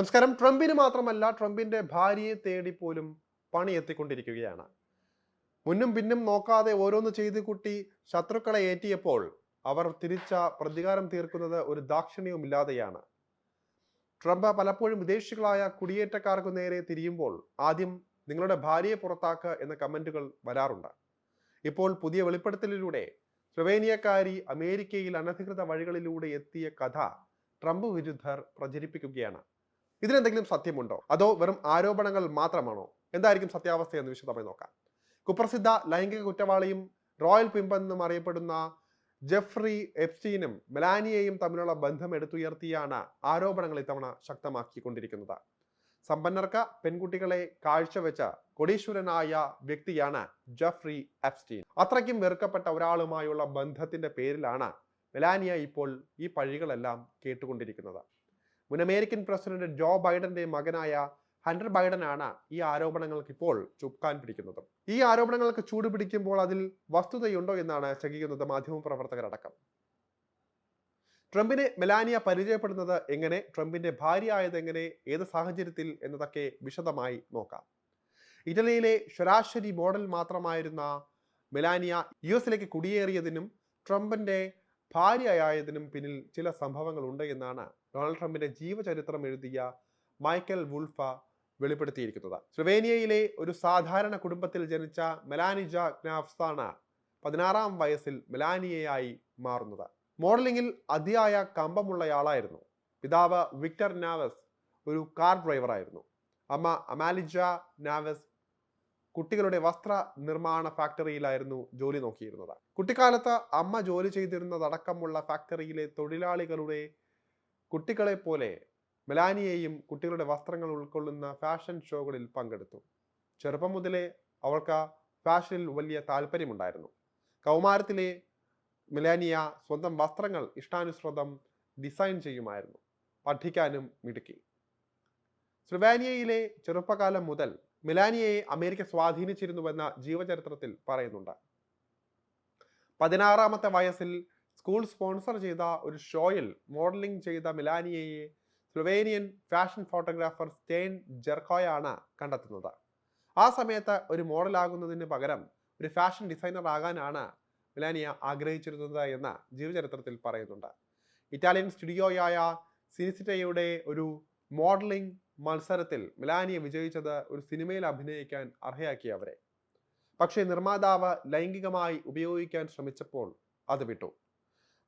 നമസ്കാരം. ട്രംപിന് മാത്രമല്ല ട്രംപിന്റെ ഭാര്യയെ തേടി പോലും പണി എത്തിക്കൊണ്ടിരിക്കുകയാണ്. മുന്നും പിന്നും നോക്കാതെ ഓരോന്ന് ചെയ്ത് കുട്ടി ശത്രുക്കളെ ഏറ്റിയപ്പോൾ അവർ തിരിച്ച പ്രതികാരം തീർക്കുന്നത് ഒരു ദാക്ഷിണ്യവും ഇല്ലാതെയാണ്. ട്രംപ് പലപ്പോഴും വിദേശികളായ കുടിയേറ്റക്കാർക്ക് നേരെ തിരിയുമ്പോൾ ആദ്യം നിങ്ങളുടെ ഭാര്യയെ പുറത്താക്കുക എന്ന കമന്റുകൾ വരാറുണ്ട്. ഇപ്പോൾ പുതിയ വെളിപ്പെടുത്തലിലൂടെ സ്ലൊവേനിയക്കാരി അമേരിക്കയിൽ അനധികൃത വഴികളിലൂടെ എത്തിയ കഥ ട്രംപ് വിരുദ്ധർ പ്രചരിപ്പിക്കുകയാണ്. ഇതിലെന്തെങ്കിലും സത്യമുണ്ടോ? അതോ വെറും ആരോപണങ്ങൾ മാത്രമാണോ? എന്തായിരിക്കും സത്യാവസ്ഥ എന്ന് വിശദമായി നോക്കാം. കുപ്രസിദ്ധ ലൈംഗിക കുറ്റവാളിയും റോയൽ പിമ്പെന്നും അറിയപ്പെടുന്ന ജെഫ്രി എപ്സ്റ്റീനും മെലാനിയയും തമ്മിലുള്ള ബന്ധം എടുത്തുയർത്തിയാണ് ആരോപണങ്ങൾ ഇത്തവണ ശക്തമാക്കിക്കൊണ്ടിരിക്കുന്നത്. സമ്പന്നർക്ക് പെൺകുട്ടികളെ കാഴ്ചവെച്ച കൊടീശ്വരനായ വ്യക്തിയാണ് ജെഫ്രി എപ്സ്റ്റീൻ. അത്രയ്ക്കും വെറുക്കപ്പെട്ട ഒരാളുമായുള്ള ബന്ധത്തിന്റെ പേരിലാണ് മെലാനിയ ഇപ്പോൾ ഈ പഴികളെല്ലാം കേട്ടുകൊണ്ടിരിക്കുന്നത്. മുൻ അമേരിക്കൻ പ്രസിഡന്റ് ജോ ബൈഡന്റെ മകനായ ഹണ്ടർ ബൈഡനാണ് ഈ ആരോപണങ്ങൾക്ക് ഇപ്പോൾ ചുക്കാൻ പിടിക്കുന്നത്. ഈ ആരോപണങ്ങൾക്ക് ചൂട് പിടിക്കുമ്പോൾ അതിൽ വസ്തുതയുണ്ടോ എന്നാണ് ചകിക്കുന്നത് മാധ്യമപ്രവർത്തകരടക്കം ട്രംപിനെ മെലാനിയ പരിചയപ്പെടുന്നത് എങ്ങനെ ട്രംപിന്റെ ഭാര്യ ആയത് എങ്ങനെ ഏത് സാഹചര്യത്തിൽ എന്നതൊക്കെ വിശദമായി നോക്കാം. ഇറ്റലിയിലെ ശരാശരി മോഡൽ മാത്രമായിരുന്ന മെലാനിയ യു എസിലേക്ക് കുടിയേറിയതിനും ട്രംപിന്റെ ഭാര്യയായതിനും പിന്നിൽ ചില സംഭവങ്ങൾ ഉണ്ട് എന്നാണ് ഡൊണാൾഡ് ട്രംപിന്റെ ജീവചരിത്രം എഴുതിയ മൈക്കൽ വുൾഫ വെളിപ്പെടുത്തിയിരിക്കുന്നത്. സ്ലൊവേനിയയിലെ ഒരു സാധാരണ കുടുംബത്തിൽ ജനിച്ച മെലാനിജ ഗ്നാഫ്സാണ് പതിനാറാം വയസ്സിൽ മെലാനിയയായി മാറുന്നത്. മോഡലിംഗിൽ അതിയായ കമ്പമുള്ളയാളായിരുന്നു. പിതാവ് വിക്ടർ നാവസ് ഒരു കാർ ഡ്രൈവറായിരുന്നു. അമ്മ അമാലിജ നാവസ് കുട്ടികളുടെ വസ്ത്ര നിർമ്മാണ ഫാക്ടറിയിലായിരുന്നു ജോലി നോക്കിയിരുന്നത്. കുട്ടിക്കാലത്ത് അമ്മ ജോലി ചെയ്തിരുന്നതടക്കമുള്ള ഫാക്ടറിയിലെ തൊഴിലാളികളുടെ കുട്ടികളെ പോലെ മെലാനിയെയും കുട്ടികളുടെ വസ്ത്രങ്ങൾ ഉൾക്കൊള്ളുന്ന ഫാഷൻ ഷോകളിൽ പങ്കെടുത്തു. ചെറുപ്പം മുതലേ അവൾക്ക് ഫാഷനിൽ വലിയ താല്പര്യമുണ്ടായിരുന്നു. കൗമാരത്തിലെ മെലാനിയ സ്വന്തം വസ്ത്രങ്ങൾ ഇഷ്ടാനുസൃതം ഡിസൈൻ ചെയ്യുമായിരുന്നു. പഠിക്കാനും മിടുക്കി. സ്ലൊവാനിയയിലെ ചെറുപ്പകാലം മുതൽ മിലാനിയയെ അമേരിക്ക സ്വാധീനിച്ചിരുന്നുവെന്ന ജീവചരിത്രത്തിൽ പറയുന്നുണ്ട്. പതിനാറാമത്തെ വയസ്സിൽ സ്കൂൾ സ്പോൺസർ ചെയ്ത ഒരു ഷോയിൽ മോഡലിംഗ് ചെയ്ത മിലാനിയയെ സ്ലൊവേനിയൻ ഫാഷൻ ഫോട്ടോഗ്രാഫർ സ്റ്റെയിൻ ജെർക്കോയാണ് കണ്ടെത്തുന്നത്. ആ സമയത്ത് ഒരു മോഡലാകുന്നതിന് പകരം ഒരു ഫാഷൻ ഡിസൈനർ ആകാനാണ് മിലാനിയ ആഗ്രഹിച്ചിരുന്നത് എന്ന് ജീവചരിത്രത്തിൽ പറയുന്നുണ്ട്. ഇറ്റാലിയൻ സ്റ്റുഡിയോയായ സിനിസിറ്റയുടെ ഒരു മോഡലിംഗ് മത്സരത്തിൽ മിലാനിയ വിജയിച്ചത് ഒരു സിനിമയിൽ അഭിനയിക്കാൻ അർഹയാക്കി അവരെ. പക്ഷേ നിർമ്മാതാവ് ലൈംഗികമായി ഉപയോഗിക്കാൻ ശ്രമിച്ചപ്പോൾ അത് വിട്ടു.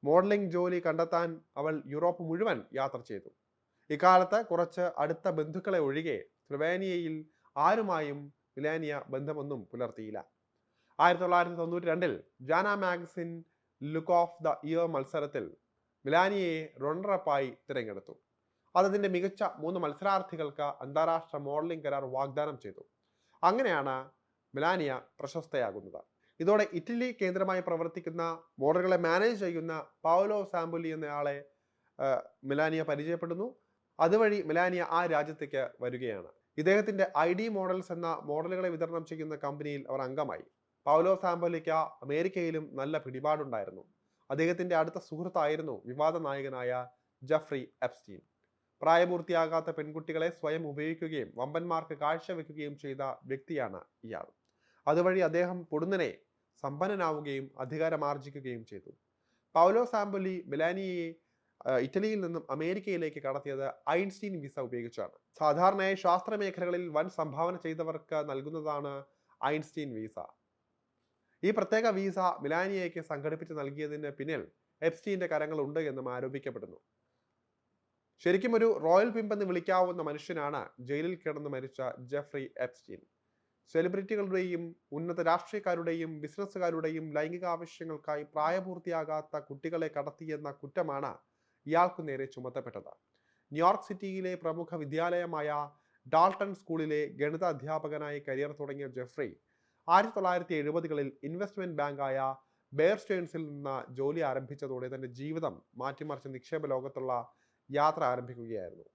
മോഡലിംഗ് ജോലി കണ്ടെത്താൻ അവൾ യൂറോപ്പ് മുഴുവൻ യാത്ര ചെയ്തു. ഇക്കാലത്ത് കുറച്ച് അടുത്ത ബന്ധുക്കളെ ഒഴികെ സ്ലൊവേനിയയിൽ ആരുമായും മിലാനിയ ബന്ധമൊന്നും പുലർത്തിയില്ല. ആയിരത്തി തൊള്ളായിരത്തി തൊണ്ണൂറ്റി രണ്ടിൽ Jana magazine look of the year മത്സരത്തിൽ മിലാനിയയെ റണ്ണറപ്പായി തിരഞ്ഞെടുത്തു. അതതിന്റെ മികച്ച മൂന്ന് മത്സരാർത്ഥികൾക്ക് അന്താരാഷ്ട്ര മോഡലിംഗ് കരാർ വാഗ്ദാനം ചെയ്തു. അങ്ങനെയാണ് മിലാനിയ പ്രശസ്തയാകുന്നത്. ഇതോടെ ഇറ്റലി കേന്ദ്രമായി പ്രവർത്തിക്കുന്ന ബോർഡറുകളെ മാനേജ് ചെയ്യുന്ന പാവലോ സാമ്പുലി എന്നയാളെ മിലാനിയ പരിചയപ്പെടുന്നു. അതുവഴി മിലാനിയ ആ രാജ്യത്തേക്ക് വരികയാണ്. ഇദ്ദേഹത്തിന്റെ ഐ ഡി മോഡൽസ് എന്ന മോഡലുകളെ വിതരണം ചെയ്യുന്ന കമ്പനിയിൽ അവർ അംഗമായി. പൗലോ സാമ്പോലിക്ക അമേരിക്കയിലും നല്ല പിടിപാടുണ്ടായിരുന്നു. അദ്ദേഹത്തിന്റെ അടുത്ത സുഹൃത്തായിരുന്നു വിവാദ നായകനായ ജഫ്രി എപ്സ്റ്റീൻ. പ്രായപൂർത്തിയാകാത്ത പെൺകുട്ടികളെ സ്വയം ഉപയോഗിക്കുകയും വമ്പന്മാർക്ക് കാഴ്ചവെക്കുകയും ചെയ്ത വ്യക്തിയാണ് ഇയാൾ. അതുവഴി അദ്ദേഹം പൊടുന്നനെ സമ്പന്നനാവുകയും അധികാരമാർജിക്കുകയും ചെയ്തു. പൗലോ സാമ്പലി മെലാനിയെ ഇറ്റലിയിൽ നിന്നും അമേരിക്കയിലേക്ക് കടത്തിയത് ഐൻസ്റ്റീൻ വിസ ഉപയോഗിച്ചാണ്. സാധാരണയായി ശാസ്ത്ര മേഖലകളിൽ വൻ സംഭാവന ചെയ്തവർക്ക് നൽകുന്നതാണ് ഐൻസ്റ്റീൻ വിസ. ഈ പ്രത്യേക വിസ മിലാനിയയ്ക്ക് സംഘടിപ്പിച്ച് നൽകിയതിന് പിന്നിൽ എപ്സ്റ്റീന്റെ കരങ്ങൾ ഉണ്ട് എന്നും ആരോപിക്കപ്പെടുന്നു. ശരിക്കും ഒരു റോയൽ പിമ്പെന്ന് വിളിക്കാവുന്ന മനുഷ്യനാണ് ജയിലിൽ കിടന്ന് മരിച്ച ജെഫ്രി എപ്സ്റ്റീൻ സെലിബ്രിറ്റികളുടെയും ഉന്നത രാഷ്ട്രീയക്കാരുടെയും ബിസിനസ്സുകാരുടെയും ലൈംഗിക ആവശ്യങ്ങൾക്കായി പ്രായപൂർത്തിയാകാത്ത കുട്ടികളെ കടത്തിയെന്ന കുറ്റമാണ് ഇയാൾക്കു നേരെ ചുമത്തപ്പെട്ടത്. ന്യൂയോർക്ക് സിറ്റിയിലെ പ്രമുഖ വിദ്യാലയമായ ഡാൾട്ടൺ സ്കൂളിലെ ഗണിത അധ്യാപകനായി കരിയർ തുടങ്ങിയ ജെഫ്രി ആയിരത്തി തൊള്ളായിരത്തി എഴുപതുകളിൽ ഇൻവെസ്റ്റ്മെന്റ് ബാങ്കായ ബെയർ സ്റ്റേൺസിൽ നിന്ന് ജോലി ആരംഭിച്ചതോടെ തന്റെ ജീവിതം മാറ്റിമറിച്ച നിക്ഷേപ ലോകത്തുള്ള യാത്ര ആരംഭിക്കുകയായിരുന്നു.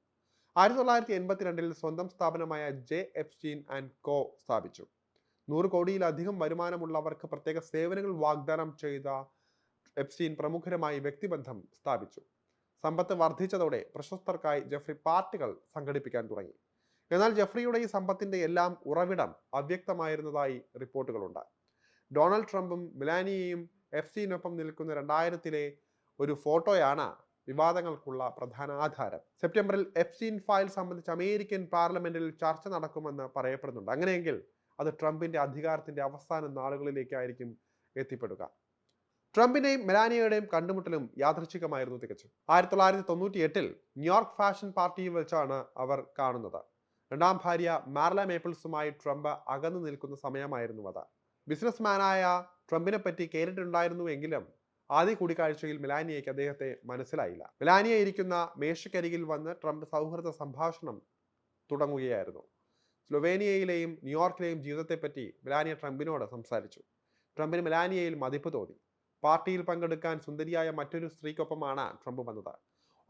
ആയിരത്തി തൊള്ളായിരത്തി എൺപത്തിരണ്ടിൽ സ്വന്തം സ്ഥാപനമായ ജെ എപ്സ്റ്റീൻ ആൻഡ് കോ സ്ഥാപിച്ചു. നൂറ് കോടിയിലധികം വരുമാനമുള്ളവർക്ക് പ്രത്യേക സേവനങ്ങൾ വാഗ്ദാനം ചെയ്ത എപ്സ്റ്റീൻ പ്രമുഖരുമായി വ്യക്തിബന്ധം സ്ഥാപിച്ചു. സമ്പത്ത് വർദ്ധിച്ചതോടെ പ്രശസ്തർക്കായി ജെഫ്രി പാർട്ടികൾ സംഘടിപ്പിക്കാൻ തുടങ്ങി. എന്നാൽ ജെഫ്രിയുടെ ഈ സമ്പത്തിന്റെ എല്ലാം ഉറവിടം അവ്യക്തമായിരുന്നതായി റിപ്പോർട്ടുകളുണ്ട്. ഡൊണാൾഡ് ട്രംപും മിലാനിയയും എഫ് സിനൊപ്പം നിൽക്കുന്ന രണ്ടായിരത്തിലെ ഒരു ഫോട്ടോയാണ് വിവാദങ്ങൾക്കുള്ള പ്രധാന ആധാരം. സെപ്റ്റംബറിൽ എഫ്സീൻ ഫയൽ സംബന്ധിച്ച് അമേരിക്കൻ പാർലമെന്റിൽ ചർച്ച നടക്കുമെന്ന് പറയപ്പെടുന്നുണ്ട്. അങ്ങനെയെങ്കിൽ അത് ട്രംപിന്റെ അധികാരത്തിന്റെ അവസാന നാളുകളിലേക്കായിരിക്കും എത്തിപ്പെടുക. ട്രംപിന്റെയും മെലാനിയയുടെയും കണ്ടുമുട്ടലും യാദൃച്ഛികമായിരുന്നു തികച്ചും. ആയിരത്തി തൊള്ളായിരത്തി തൊണ്ണൂറ്റി എട്ടിൽ ന്യൂയോർക്ക് ഫാഷൻ പാർട്ടിയിൽ വെച്ചാണ് അവർ കാണുന്നത്. രണ്ടാം ഭാര്യ മാർല മേപ്പിൾസുമായി ട്രംപ് അകന്നു നിൽക്കുന്ന സമയമായിരുന്നു അത്. ബിസിനസ്മാനായ ട്രംപിനെ പറ്റി കേട്ടിട്ടുണ്ടായിരുന്നു എങ്കിലും ആദ്യ കൂടിക്കാഴ്ചയിൽ മെലാനിയയ്ക്ക് അദ്ദേഹത്തെ മനസ്സിലായില്ല. മെലാനിയ ഇരിക്കുന്ന മേശക്കരികിൽ വന്ന് ട്രംപ് സൗഹൃദ സംഭാഷണം തുടങ്ങുകയായിരുന്നു. സ്ലൊവേനിയയിലെയും ന്യൂയോർക്കിലെയും ജീവിതത്തെപ്പറ്റി മെലാനിയ ട്രംപിനോട് സംസാരിച്ചു. ട്രംപിന് മെലാനിയയിൽ മതിപ്പ് തോന്നി. പാർട്ടിയിൽ പങ്കെടുക്കാൻ സുന്ദരിയായ മറ്റൊരു സ്ത്രീക്കൊപ്പമാണ് ട്രംപ് വന്നത്.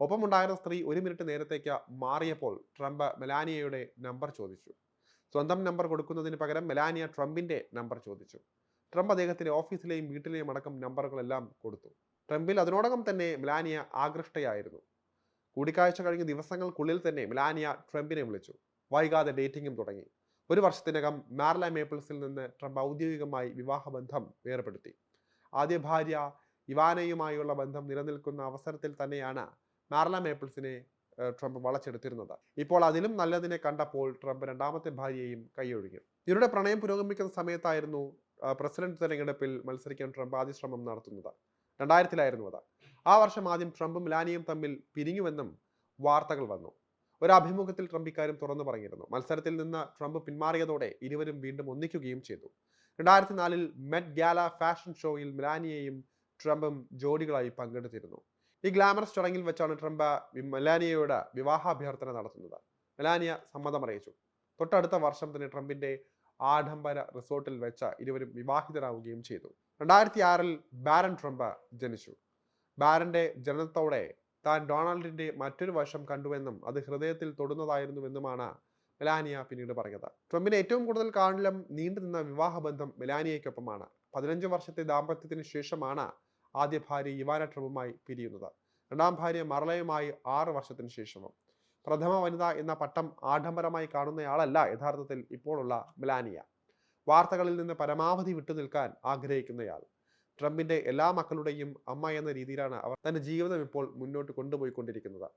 ഒപ്പമുണ്ടായിരുന്ന സ്ത്രീ ഒരു മിനിറ്റ് നേരത്തേക്ക് മാറിയപ്പോൾ ട്രംപ് മെലാനിയയുടെ നമ്പർ ചോദിച്ചു. സ്വന്തം നമ്പർ കൊടുക്കുന്നതിന് പകരം മെലാനിയ ട്രംപിന്റെ നമ്പർ ചോദിച്ചു. ട്രംപ് അദ്ദേഹത്തിന്റെ ഓഫീസിലെയും വീട്ടിലെയും അടക്കം നമ്പറുകളെല്ലാം കൊടുത്തു. ട്രംപിൽ അതിനോടകം തന്നെ മിലാനിയ ആകൃഷ്ടയായിരുന്നു. കൂടിക്കാഴ്ച കഴിഞ്ഞ ദിവസങ്ങൾക്കുള്ളിൽ തന്നെ മിലാനിയ ട്രംപിനെ വിളിച്ചു. വൈകാതെ ഡേറ്റിംഗും തുടങ്ങി. ഒരു വർഷത്തിനകം മാർല മേപ്പിൾസിൽ നിന്ന് ട്രംപ് ഔദ്യോഗികമായി വിവാഹബന്ധം വേർപെടുത്തി. ആദ്യ ഭാര്യ ഇവാനയുമായുള്ള ബന്ധം നിലനിൽക്കുന്ന അവസരത്തിൽ തന്നെയാണ് മാർല മേപ്പിൾസിനെ ട്രംപ് വളച്ചെടുത്തിരുന്നത്. ഇപ്പോൾ അതിലും നല്ലതിനെ കണ്ടപ്പോൾ ട്രംപ് രണ്ടാമത്തെ ഭാര്യയെയും കൈയൊഴിഞ്ഞു. ഇവരുടെ പ്രണയം പുരോഗമിക്കുന്ന സമയത്തായിരുന്നു പ്രസിഡന്റ് തെരഞ്ഞെടുപ്പിൽ മത്സരിക്കാൻ ട്രംപ് ആദ്യ ശ്രമം നടത്തുന്നത്. രണ്ടായിരത്തിലായിരുന്നു അത്. ആ വർഷം ആദ്യം ട്രംപും മിലാനിയും തമ്മിൽ പിരിഞ്ഞുവെന്നും വാർത്തകൾ വന്നു. ഒരു അഭിമുഖത്തിൽ ട്രംപ് ഇക്കാര്യം തുറന്നു പറഞ്ഞിരുന്നു. മത്സരത്തിൽ നിന്ന് ട്രംപ് പിന്മാറിയതോടെ ഇരുവരും വീണ്ടും ഒന്നിക്കുകയും ചെയ്തു. രണ്ടായിരത്തി നാലിൽ മെറ്റ് ഗാല ഫാഷൻ ഷോയിൽ മിലാനിയയും ട്രംപും ജോഡികളായി പങ്കെടുത്തിരുന്നു. ഈ ഗ്ലാമറസ് ചടങ്ങിൽ വെച്ചാണ് ട്രംപ് മെലാനിയയോട് വിവാഹാഭ്യർത്ഥന നടത്തുന്നത്. മെലാനിയ സമ്മതം അറിയിച്ചു തൊട്ടടുത്ത വർഷം തന്നെ ട്രംപിന്റെ ആഡംബര റിസോർട്ടിൽ വെച്ച് ഇരുവരും വിവാഹിതരാവുകയും ചെയ്തു. രണ്ടായിരത്തി ആറിൽ ബാരൻ ട്രംപ് ജനിച്ചു. ബാരന്റെ ജനനത്തോടെ താൻ ഡൊണാൾഡിന്റെ മറ്റൊരു വശം കണ്ടുവെന്നും അത് ഹൃദയത്തിൽ തൊടുന്നതായിരുന്നുവെന്നുമാണ് മെലാനിയ പിന്നീട് പറഞ്ഞത്. ട്രംപിന് ഏറ്റവും കൂടുതൽ കാലം നീണ്ടുനിന്ന വിവാഹബന്ധം മെലാനിയയ്ക്കൊപ്പമാണ്. പതിനഞ്ച് വർഷത്തെ ദാമ്പത്യത്തിന് ശേഷമാണ് ആദ്യ ഭാര്യ ഇവാന ട്രംപുമായി പിരിയുന്നത്. രണ്ടാം ഭാര്യ മറലയുമായി ആറ് വർഷത്തിന് ശേഷവും. പ്രഥമ വനിത എന്ന പട്ടം ആഡംബരമായി കാണുന്നയാളല്ല യഥാർത്ഥത്തിൽ ഇപ്പോഴുള്ള മിലാനിയ. വാർത്തകളിൽ നിന്ന് പരമാവധി വിട്ടുനിൽക്കാൻ ആഗ്രഹിക്കുന്നയാൾ. ട്രംപിന്റെ എല്ലാ മക്കളുടെയും അമ്മ എന്ന രീതിയിലാണ് അവർ തന്റെ ജീവിതം ഇപ്പോൾ മുന്നോട്ട് കൊണ്ടുപോയിക്കൊണ്ടിരിക്കുന്നത്.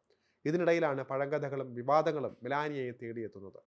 ഇതിനിടയിലാണ് പഴങ്കഥകളും വിവാദങ്ങളും മെലാനിയയെ തേടിയെത്തുന്നത്.